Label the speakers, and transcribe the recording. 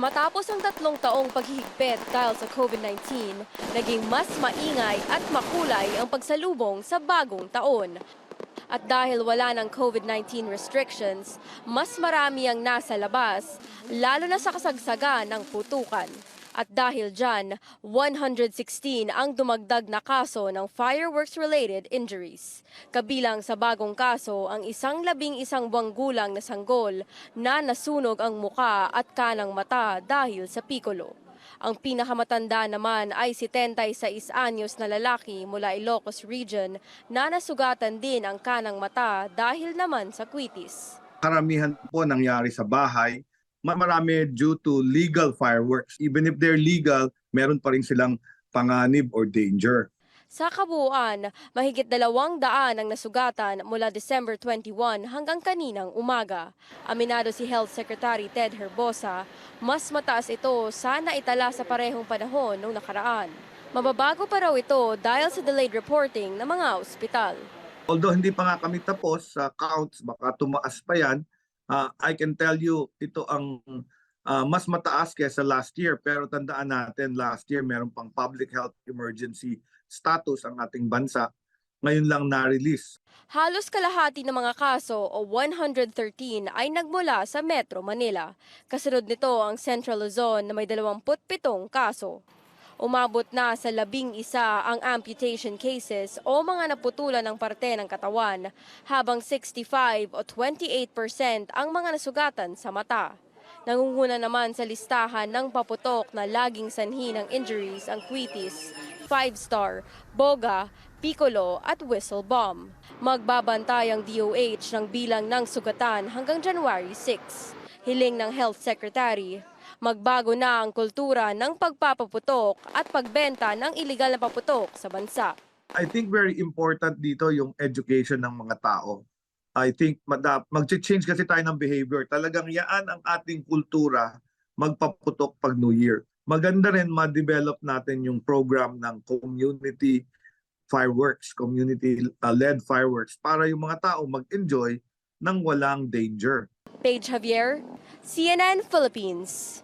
Speaker 1: Matapos ang tatlong taong paghihigpit dahil sa COVID-19, naging mas maingay at makulay ang pagsalubong sa bagong taon. At dahil wala ng COVID-19 restrictions, mas marami ang nasa labas, lalo na sa kasagsagan ng putukan. At dahil dyan, 116 ang dumagdag na kaso ng fireworks-related injuries. Kabilang sa bagong kaso ang isang labing isang buwang gulang na sanggol na nasunog ang muka at kanang mata dahil sa pikolo. Ang pinakamatanda naman ay si 76 anyos na lalaki mula Ilocos Region na nasugatan din ang kanang mata dahil naman sa kwitis.
Speaker 2: karamihan po nangyari sa bahay, marami due to legal fireworks. Even if they're legal, meron pa rin silang panganib or danger.
Speaker 1: Sa kabuuan, mahigit dalawang daan ang nasugatan mula December 21 hanggang kaninang umaga. Aminado si Health Secretary Ted Herbosa, mas mataas ito sana itala sa parehong panahon noong nakaraan. Mababago pa raw ito dahil sa delayed reporting ng mga ospital.
Speaker 2: Although hindi pa nga kami tapos sa counts, baka tumaas pa yan, ah, I can tell you ito ang ah, mas mataas kaysa last year. Pero tandaan natin, last year meron pang public health emergency status ang ating bansa. Ngayon lang na-release.
Speaker 1: Halos kalahati ng mga kaso o 113 ay nagmula sa Metro Manila. Kasunod nito ang Central Luzon na may 27 kaso. Umabot na sa labing isa ang amputation cases o mga naputulan ng parte ng katawan, habang 65 o 28% ang mga nasugatan sa mata. Nangunguna naman sa listahan ng paputok na laging sanhi ng injuries ang Quitis, Five Star, Boga, Piccolo at Whistle Bomb. Magbabantay ang DOH ng bilang ng sugatan hanggang January 6. Hiling ng Health Secretary, magbago na ang kultura ng pagpapaputok at pagbenta ng iligal na paputok sa bansa.
Speaker 2: I think very important dito yung education ng mga tao. I think mag-change kasi tayo ng behavior. Talagang yaan ang ating kultura magpaputok pag New Year. Maganda rin ma-develop natin yung program ng community fireworks, community-led fireworks para yung mga tao mag-enjoy ng walang danger.
Speaker 1: Paige Javier, CNN Philippines.